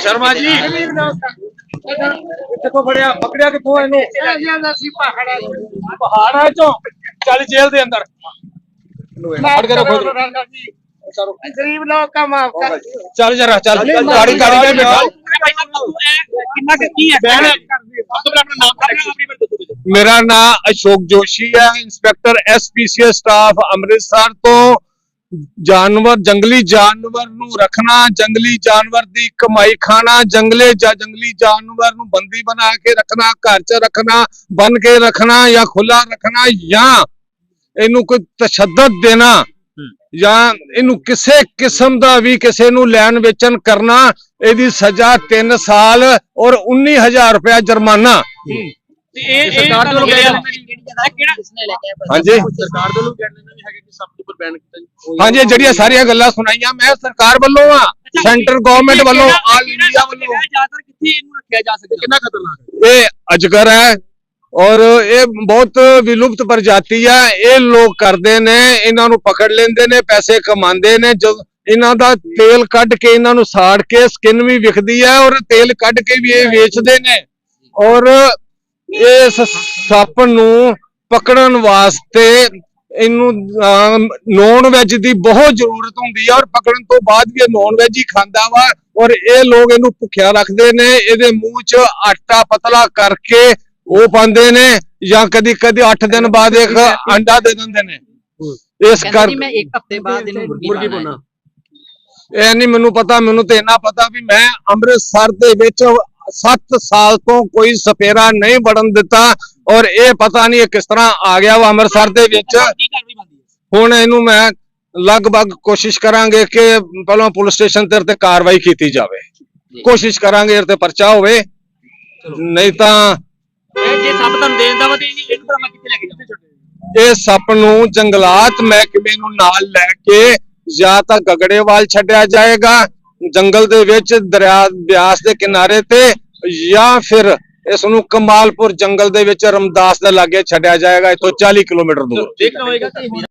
ਸ਼ਰਮਾ ਜੀ। ਕਿੱਥੋਂ ਫੜਿਆ? ਪਕੜਿਆ ਕਿਥੋਂ ਇਹਨੂੰ ਪਹਾੜਾਂ ਚੋਂ। ਚੱਲ ਜੇਲ੍ਹ ਦੇ ਅੰਦਰ। ਫੜ ਕੇ ਰੱਖੋ ਗਰੀਬ ਲੋਕ ਕਾ ਮਾਫ ਕਰ ਚੱਲ ਜਰਾ ਚੱਲ। ਗਾੜੀ ਗਾੜੀ ਤੇ ਬਿਠਾ ਮੇਰਾ ਨਾਮ ਅਸ਼ੋਕ ਜੋਸ਼ੀ ਹੈ, ਇੰਸਪੈਕਟਰ ਐਸਪੀਸੀਐਸ ਸਟਾਫ ਅੰਮ੍ਰਿਤਸਰ ਤੋਂ। ਜਾਨਵਰ, ਜੰਗਲੀ ਜਾਨਵਰ ਨੂੰ ਰੱਖਣਾ, ਜੰਗਲੀ ਜਾਨਵਰ ਦੀ ਕਮਾਈ ਖਾਣਾ, ਜੰਗਲੇ ਜਾਂ ਜੰਗਲੀ ਜਾਨਵਰ ਨੂੰ ਬੰਦੀ ਬਣਾ ਕੇ ਰੱਖਣਾ, ਘਰ 'ਚ ਰੱਖਣਾ, ਬੰਨ ਕੇ ਰੱਖਣਾ ਜਾਂ ਖੁੱਲਾ ਰੱਖਣਾ ਜਾਂ ਇਹਨੂੰ ਕੋਈ ਤਸ਼ੱਦਦ ਦੇਣਾ। ਜਾਂ ਇਹਨੂੰ ਕਿਸੇ ਕਿਸਮ ਦਾ ਵੀ ਕਿਸੇ ਨੂੰ ਲੈਣ ਵੇਚਣ ਕਰਨਾ ਇਹਦੀ ਸਜ਼ਾ 3 ਸਾਲ ਔਰ 19000 ਰੁਪਇਆ ਜੁਰਮਾਨਾ। ਇਹ ਸਰਕਾਰ ਵੱਲੋਂ ਹਾਂਜੀ। ਸਰਕਾਰ ਦੇ ਲੋਕ ਕਹਿੰਦੇ ਨੇ ਵੀ ਹੈਗੇ ਕਿ ਸਭ ਤੋਂ ਉੱਪਰ ਬੈਨ ਕੀਤਾ ਜੀ। ਹਾਂਜੀ ਇਹ ਜਿਹੜੀਆਂ ਸਾਰੀਆਂ ਗੱਲਾਂ ਸੁਣਾਈਆਂ ਮੈਂ ਸਰਕਾਰ ਵੱਲੋਂ ਆ ਸੈਂਟਰ ਗਵਰਨਮੈਂਟ ਵੱਲੋਂ ਆਲ ਇੰਡੀਆ ਵੱਲੋਂ। ਜ਼ਿਆਦਾਤਰ ਕਿੱਥੇ ਇਹਨੂੰ ਰੱਖਿਆ ਜਾ ਸਕਦਾ? ਕਿੰਨਾ ਖਤਰਨਾਕ ਹੈ? ਇਹ ਅਜਗਰ ਹੈ ਔਰ ਇਹ ਬਹੁਤ ਵਿਲੁਪਤ ਪ੍ਰਜਾਤੀ ਹੈ ਇਹ ਲੋਕ ਕਰਦੇ ਨੇ ਇਹਨਾਂ ਨੂੰ ਪਕੜ ਲੈਂਦੇ ਨੇ ਪੈਸੇ ਕਮਾਉਂਦੇ ਨੇ ਜੋ ਇਹਨਾਂ ਦਾ ਤੇਲ ਕੱਢ ਕੇ ਇਹਨਾਂ ਨੂੰ ਸਾੜ ਕੇ ਸਕਿਨ ਵੀ ਵਿਕਦੀ ਹੈ ਔਰ ਤੇਲ ਕੱਢ ਕੇ ਵੀ ਇਹ ਵੇਚਦੇ ਨੇ। ਔਰ ਇਸ ਸੱਪ ਨੂੰ ਪਕੜਨ ਵਾਸਤੇ ਇਹਨੂੰ ਨੌਨ ਵੈਜ ਦੀ ਬਹੁਤ ਜ਼ਰੂਰਤ ਹੁੰਦੀ ਹੈ ਔਰ ਪਕੜਨ ਤੋਂ ਬਾਅਦ ਵੀ ਇਹ ਨੌਨ ਵੈਜ ਹੀ ਖਾਂਦਾ ਵਾ ਔਰ ਇਹ ਲੋਕ ਇਹਨੂੰ ਭੁੱਖਿਆ ਰੱਖਦੇ ਨੇ ਇਹਦੇ ਮੂੰਹ 'ਚ ਆਟਾ ਪਤਲਾ ਕਰਕੇ ਉਹ ਪਾਉਂਦੇ ਨੇ ਜਾਂ ਕਦੀ ਕਦੀ 8 ਦਿਨ ਬਾਅਦ ਇੱਕ ਅੰਡਾ ਦੇ ਦਿੰਦੇ ਨੇ। ਇਸ ਕਰ ਮੈਂ ਇੱਕ ਹਫ਼ਤੇ ਬਾਅਦ ਇਹਨੂੰ ਮੁਰਗੀ ਮੁਰਗੀ ਪਾਉਣਾ। ਬੋਨਾ ਇਹ ਨਹੀਂ ਮੈਨੂੰ ਪਤਾ ਮੈਨੂੰ ਤੇ ਇੰਨਾ ਪਤਾ ਵੀ ਮੈਂ ਅੰਮ੍ਰਿਤਸਰ ਦੇ ਵਿੱਚ 7 ਸਾਲ ਤੋਂ ਕੋਈ ਸਪੇਰਾ ਨਹੀਂ ਵੜਨ ਦਿੱਤਾ ਔਰ ਇਹ ਪਤਾ ਨਹੀਂ ਇਹ ਕਿਸ ਤਰ੍ਹਾਂ ਆ ਗਿਆ ਵਾ ਅੰਮ੍ਰਿਤਸਰ ਦੇ ਵਿੱਚ। ਹੁਣ ਇਹਨੂੰ ਮੈਂ ਲਗਭਗ ਕੋਸ਼ਿਸ਼ ਕਰਾਂਗੇ ਕਿ ਪਹਿਲਾਂ ਪੁਲਿਸ ਸਟੇਸ਼ਨ ਤੇ ਤੇ ਕਾਰਵਾਈ ਕੀਤੀ ਜਾਵੇ। ਕੋਸ਼ਿਸ਼ ਕਰਾਂਗੇ ਇਹ ਤੇ ਪਰਚਾ ਹੋਵੇ। ਨਹੀਂ ਤਾਂ ਇਹ ਜੇ ਸਭ ਤੁਹਾਨੂੰ ਦੇ ਦਿੰਦਾ ਵਾ ਤੇ ਇਹਨੂੰ ਇਹਨੂੰ ਫਿਰ ਮੈਂ ਕਿੱਥੇ ਲੈ ਕੇ ਜਾਵਾਂ ਇਹ ਸੱਪ ਨੂੰ ਜੰਗਲਾਤ ਮਹਿਕਮੇ ਨੂੰ ਨਾਲ ਲੈ ਕੇ ਜਾਂ ਤਾਂ ਗਗੜੇਵਾਲ ਛੱਡਿਆ ਜਾਏਗਾ ਜੰਗਲ ਦੇ ਵਿੱਚ ਦਰਿਆ ਬਿਆਸ ਦੇ ਕਿਨਾਰੇ ਤੇ ਜਾਂ ਫਿਰ ਇਸ ਨੂੰ ਕਮਾਲਪੁਰ ਜੰਗਲ ਦੇ ਵਿੱਚ ਰਮਦਾਸ ਦੇ ਲਾਗੇ ਛੱਡਿਆ ਜਾਏਗਾ ਇੱਥੋਂ 40 ਕਿਲੋਮੀਟਰ ਦੂਰ। ਦੇਖਣਾ ਹੋਏਗਾ ਕਿ